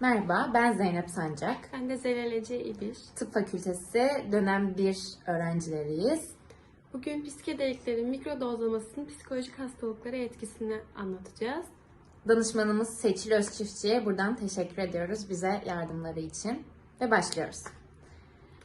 Merhaba, ben Zeynep Sancak. Ben de Zelal Ece İbiş. Tıp Fakültesi dönem 1 öğrencileriyiz. Bugün psikedeliklerin mikrodozlamasının psikolojik hastalıklara etkisini anlatacağız. Danışmanımız Seçil Özçiftçi'ye buradan teşekkür ediyoruz bize yardımları için. Ve başlıyoruz.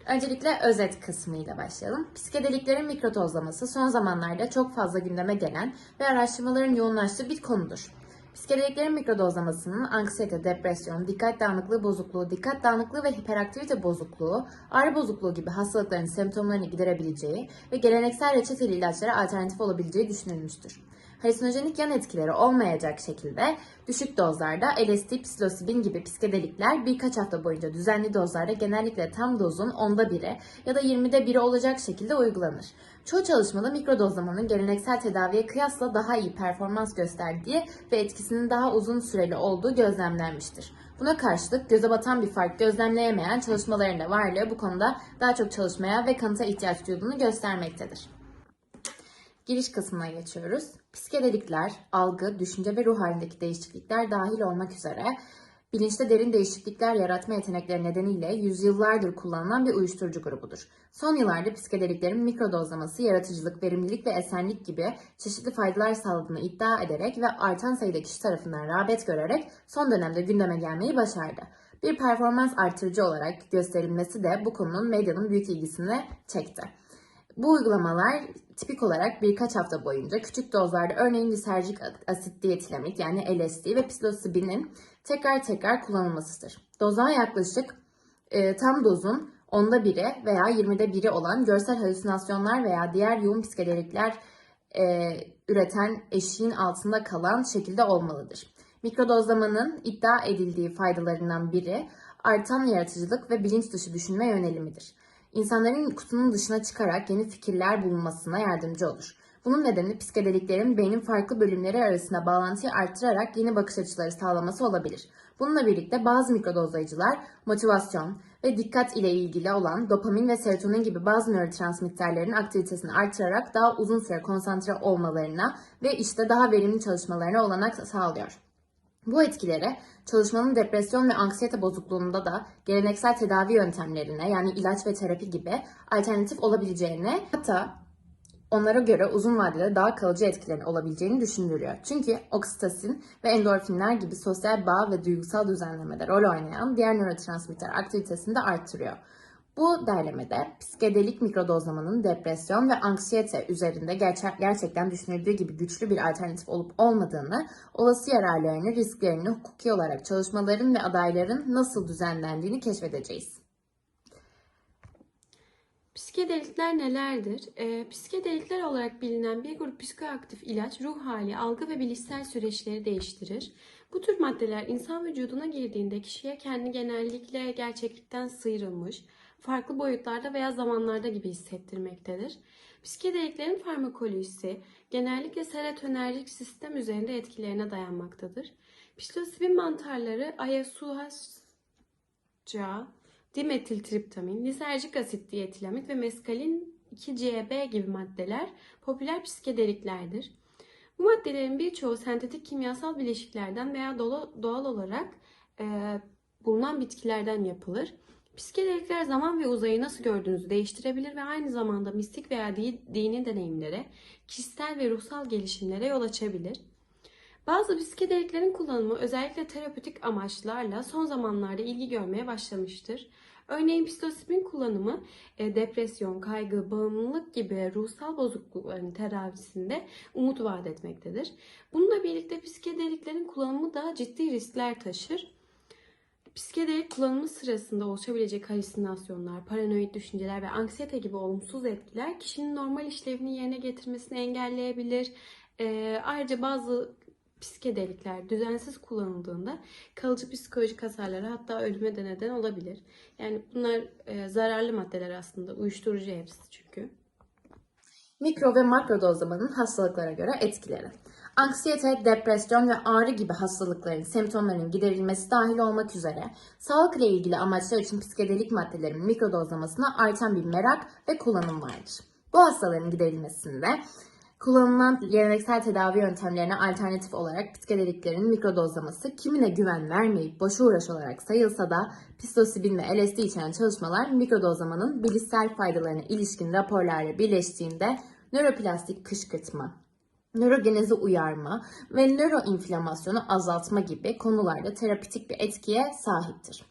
Öncelikle özet kısmıyla başlayalım. Psikedeliklerin mikrodozlaması son zamanlarda çok fazla gündeme gelen ve araştırmaların yoğunlaştığı bir konudur. Psikedeliklerin mikrodozlamasının anksiyete, depresyon, dikkat dağınıklığı bozukluğu, dikkat dağınıklığı ve hiperaktivite bozukluğu, ağrı bozukluğu gibi hastalıkların semptomlarını giderebileceği ve geleneksel reçeteli ilaçlara alternatif olabileceği düşünülmüştür. Halüsinojenik yan etkileri olmayacak şekilde düşük dozlarda LSD, psilosibin gibi psikedelikler birkaç hafta boyunca düzenli dozlarda genellikle tam dozun onda biri ya da 20'de biri olacak şekilde uygulanır. Çoğu çalışmada mikrodozlamanın geleneksel tedaviye kıyasla daha iyi performans gösterdiği ve etkisinin daha uzun süreli olduğu gözlemlenmiştir. Buna karşılık göze batan bir fark gözlemleyemeyen çalışmaların da varlığı bu konuda daha çok çalışmaya ve kanıta ihtiyaç duyulduğunu göstermektedir. Giriş kısmına geçiyoruz. Psikedelikler, algı, düşünce ve ruh halindeki değişiklikler dahil olmak üzere bilinçte derin değişiklikler yaratma yetenekleri nedeniyle yüzyıllardır kullanılan bir uyuşturucu grubudur. Son yıllarda psikedeliklerin mikrodozlaması, yaratıcılık, verimlilik ve esenlik gibi çeşitli faydalar sağladığını iddia ederek ve artan sayıda kişi tarafından rağbet görerek son dönemde gündeme gelmeyi başardı. Bir performans artırıcı olarak gösterilmesi de bu konunun medyanın büyük ilgisini çekti. Bu uygulamalar tipik olarak birkaç hafta boyunca küçük dozlarda örneğin liserjik asit dietilamit yani LSD ve psilosibinin tekrar tekrar kullanılmasıdır. Dozlar yaklaşık e, tam dozun onda biri veya 20'de biri olan görsel halüsinasyonlar veya diğer yoğun psikedelikler e, üreten eşiğin altında kalan şekilde olmalıdır. Mikrodozlamanın iddia edildiği faydalarından biri artan yaratıcılık ve bilinç dışı düşünme yönelimidir. İnsanların kutunun dışına çıkarak yeni fikirler bulunmasına yardımcı olur. Bunun nedeni psikedeliklerin beynin farklı bölümleri arasında bağlantıyı arttırarak yeni bakış açıları sağlaması olabilir. Bununla birlikte bazı mikrodozlayıcılar motivasyon ve dikkat ile ilgili olan dopamin ve serotonin gibi bazı nörotransmitterlerin aktivitesini artırarak daha uzun süre konsantre olmalarına ve işte daha verimli çalışmalarına olanak sağlıyor. Bu etkileri çalışmanın depresyon ve anksiyete bozukluğunda da geleneksel tedavi yöntemlerine yani ilaç ve terapi gibi alternatif olabileceğini hatta onlara göre uzun vadede daha kalıcı etkilerin olabileceğini düşünülüyor. Çünkü oksitosin ve endorfinler gibi sosyal bağ ve duygusal düzenlemede rol oynayan diğer nörotransmitter aktivitesini de arttırıyor. Bu derlemede psikedelik mikrodozlamanın depresyon ve anksiyete üzerinde gerçek, gerçekten düşünüldüğü gibi güçlü bir alternatif olup olmadığını, olası yararlarını, risklerini, hukuki olarak çalışmaların ve adayların nasıl düzenlendiğini keşfedeceğiz. Psikedelikler nelerdir? Ee, psikedelikler olarak bilinen bir grup psikoaktif ilaç ruh hali, algı ve bilişsel süreçleri değiştirir. Bu tür maddeler insan vücuduna girdiğinde kişiye kendi genellikle gerçeklikten sıyrılmış, farklı boyutlarda veya zamanlarda gibi hissettirmektedir. Psikedeliklerin farmakolojisi genellikle serotonerjik sistem üzerinde etkilerine dayanmaktadır. Psilosibin mantarları ayahuasca, dimetiltriptamin, liserjik asit dietilamit ve meskalin 2CB gibi maddeler popüler psikedeliklerdir. Bu maddelerin birçoğu sentetik kimyasal bileşiklerden veya doğal olarak e, bulunan bitkilerden yapılır. Psikedelikler zaman ve uzayı nasıl gördüğünüzü değiştirebilir ve aynı zamanda mistik veya dini deneyimlere, kişisel ve ruhsal gelişimlere yol açabilir. Bazı psikedeliklerin kullanımı özellikle terapötik amaçlarla son zamanlarda ilgi görmeye başlamıştır. Örneğin psilosibin kullanımı e, depresyon, kaygı, bağımlılık gibi ruhsal bozuklukların tedavisinde umut vaat etmektedir. Bununla birlikte psikedeliklerin kullanımı da ciddi riskler taşır. Psikedelik kullanımı sırasında oluşabilecek halüsinasyonlar, paranoid düşünceler ve anksiyete gibi olumsuz etkiler kişinin normal işlevini yerine getirmesini engelleyebilir. E, ayrıca bazı psikedelikler düzensiz kullanıldığında kalıcı psikolojik hasarlara hatta ölüme de neden olabilir. Yani bunlar e, zararlı maddeler aslında. Uyuşturucu hepsi çünkü. Mikro ve makro dozlamanın hastalıklara göre etkileri. Anksiyete, depresyon ve ağrı gibi hastalıkların semptomlarının giderilmesi dahil olmak üzere sağlık ile ilgili amaçlar için psikedelik maddelerin mikrodozlamasına artan bir merak ve kullanım vardır. Bu hastaların giderilmesinde Kullanılan geleneksel tedavi yöntemlerine alternatif olarak psikedeliklerin mikrodozlaması kimine güven vermeyip boşu uğraş olarak sayılsa da psilosibin ve LSD içeren çalışmalar mikrodozlamanın bilişsel faydalarına ilişkin raporlarla birleştiğinde nöroplastik kışkırtma, nörogenezi uyarma ve nöroinflamasyonu azaltma gibi konularda terapitik bir etkiye sahiptir.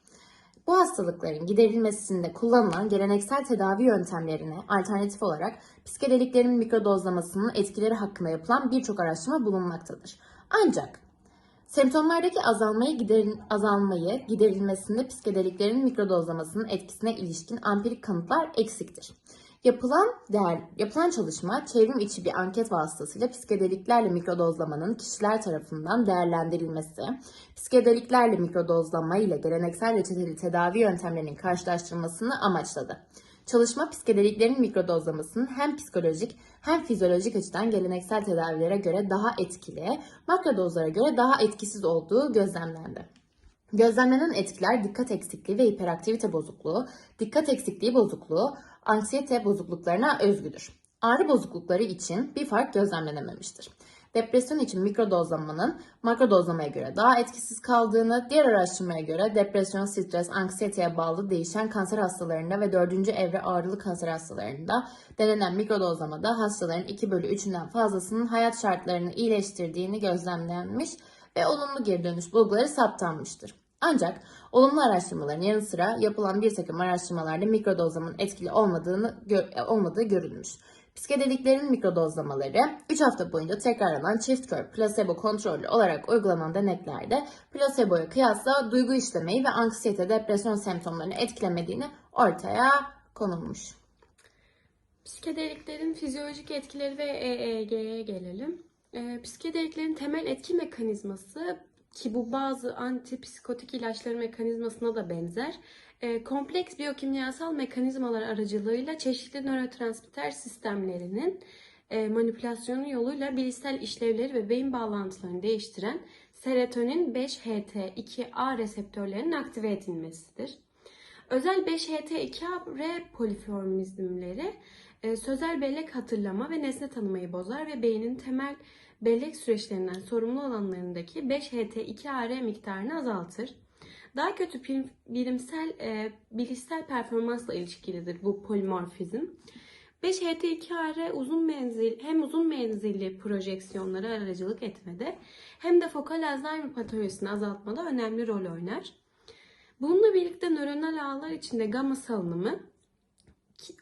Bu hastalıkların giderilmesinde kullanılan geleneksel tedavi yöntemlerine alternatif olarak psikedeliklerin mikrodozlamasının etkileri hakkında yapılan birçok araştırma bulunmaktadır. Ancak semptomlardaki azalmayı, giderin, azalmayı giderilmesinde psikedeliklerin mikrodozlamasının etkisine ilişkin ampirik kanıtlar eksiktir. Yapılan değer, yapılan çalışma çevrim içi bir anket vasıtasıyla psikedeliklerle mikrodozlamanın kişiler tarafından değerlendirilmesi, psikedeliklerle mikrodozlama ile geleneksel reçeteli tedavi yöntemlerinin karşılaştırılmasını amaçladı. Çalışma psikedeliklerin mikrodozlamasının hem psikolojik hem fizyolojik açıdan geleneksel tedavilere göre daha etkili, makrodozlara göre daha etkisiz olduğu gözlemlendi. Gözlemlenen etkiler dikkat eksikliği ve hiperaktivite bozukluğu, dikkat eksikliği bozukluğu, anksiyete bozukluklarına özgüdür. Ağrı bozuklukları için bir fark gözlemlenememiştir. Depresyon için mikrodozlamanın makrodozlamaya göre daha etkisiz kaldığını, diğer araştırmaya göre depresyon, stres, anksiyeteye bağlı değişen kanser hastalarında ve 4. evre ağrılı kanser hastalarında denenen mikrodozlamada hastaların 2 bölü 3'ünden fazlasının hayat şartlarını iyileştirdiğini gözlemlenmiş ve olumlu geri dönüş bulguları saptanmıştır. Ancak olumlu araştırmaların yanı sıra yapılan bir takım araştırmalarda mikrodozlamanın etkili olmadığını gö- olmadığı görülmüş. Psikedeliklerin mikrodozlamaları 3 hafta boyunca tekrarlanan çift kör plasebo kontrollü olarak uygulanan deneklerde plaseboya kıyasla duygu işlemeyi ve anksiyete depresyon semptomlarını etkilemediğini ortaya konulmuş. Psikedeliklerin fizyolojik etkileri ve EEG'ye gelelim. Ee, psikedeliklerin temel etki mekanizması ki bu bazı antipsikotik ilaçların mekanizmasına da benzer. e, kompleks biyokimyasal mekanizmalar aracılığıyla çeşitli nörotransmitter sistemlerinin e, manipülasyonu yoluyla bilişsel işlevleri ve beyin bağlantılarını değiştiren serotonin 5-HT2A reseptörlerinin aktive edilmesidir. Özel 5-HT2A poliformizmleri e, sözel bellek hatırlama ve nesne tanımayı bozar ve beynin temel bellek süreçlerinden sorumlu alanlarındaki 5-HT2AR miktarını azaltır. Daha kötü bilimsel, e, bilişsel performansla ilişkilidir bu polimorfizm. 5-HT2AR uzun menzil, hem uzun menzilli projeksiyonlara aracılık etmede hem de fokal Alzheimer patolojisini azaltmada önemli rol oynar. Bununla birlikte nöronal ağlar içinde gamma salınımı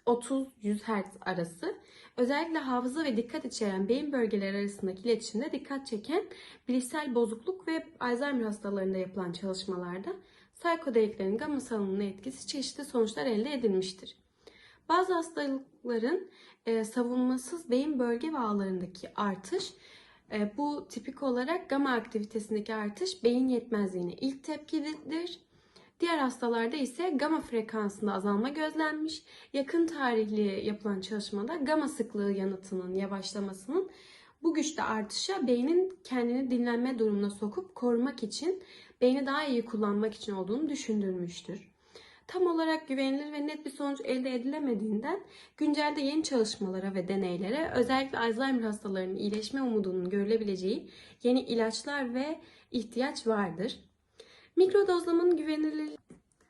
30-100 Hz arası özellikle hafıza ve dikkat içeren beyin bölgeleri arasındaki iletişimde dikkat çeken bilişsel bozukluk ve Alzheimer hastalarında yapılan çalışmalarda psikodeliklerin gamma salınımına etkisi çeşitli sonuçlar elde edilmiştir. Bazı hastalıkların e, savunmasız beyin bölge ve ağlarındaki artış e, bu tipik olarak gamma aktivitesindeki artış beyin yetmezliğine ilk tepkidir. Diğer hastalarda ise gamma frekansında azalma gözlenmiş. Yakın tarihli yapılan çalışmada gamma sıklığı yanıtının yavaşlamasının bu güçte artışa beynin kendini dinlenme durumuna sokup korumak için beyni daha iyi kullanmak için olduğunu düşündürmüştür. Tam olarak güvenilir ve net bir sonuç elde edilemediğinden güncelde yeni çalışmalara ve deneylere özellikle Alzheimer hastalarının iyileşme umudunun görülebileceği yeni ilaçlar ve ihtiyaç vardır. Mikrodozlamanın güvenilirliği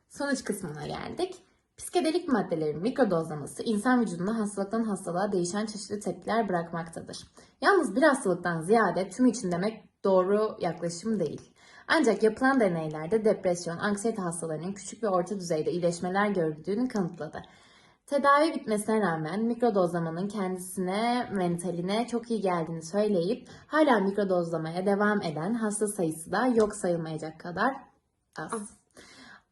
Sonuç kısmına geldik. Psikedelik maddelerin mikrodozlaması insan vücudunda hastalıktan hastalığa değişen çeşitli tepkiler bırakmaktadır. Yalnız bir hastalıktan ziyade tüm için demek doğru yaklaşım değil. Ancak yapılan deneylerde depresyon, anksiyete hastalarının küçük ve orta düzeyde iyileşmeler gördüğünü kanıtladı. Tedavi bitmesine rağmen mikrodozlamanın kendisine, mentaline çok iyi geldiğini söyleyip hala mikrodozlamaya devam eden hasta sayısı da yok sayılmayacak kadar Az.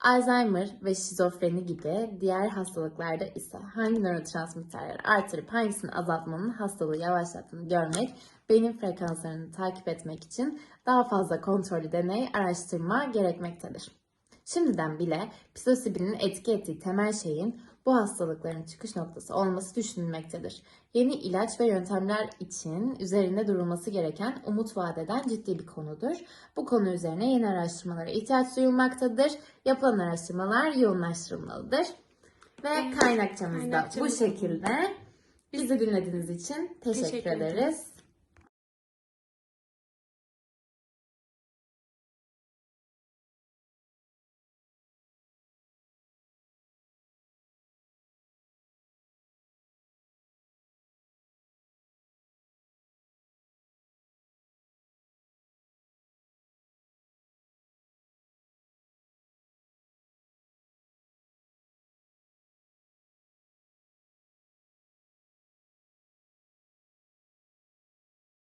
Alzheimer ve şizofreni gibi diğer hastalıklarda ise hangi nörotransmitterleri artırıp hangisini azaltmanın hastalığı yavaşlattığını görmek, beynin frekanslarını takip etmek için daha fazla kontrollü deney, araştırma gerekmektedir. Şimdiden bile psilosibinin etki ettiği temel şeyin bu hastalıkların çıkış noktası olması düşünülmektedir. Yeni ilaç ve yöntemler için üzerinde durulması gereken umut vadeden ciddi bir konudur. Bu konu üzerine yeni araştırmalara ihtiyaç duyulmaktadır. Yapılan araştırmalar yoğunlaştırılmalıdır. Ve kaynakçamız da bu şekilde. Bizi dinlediğiniz için teşekkür, Teşekkür ederiz.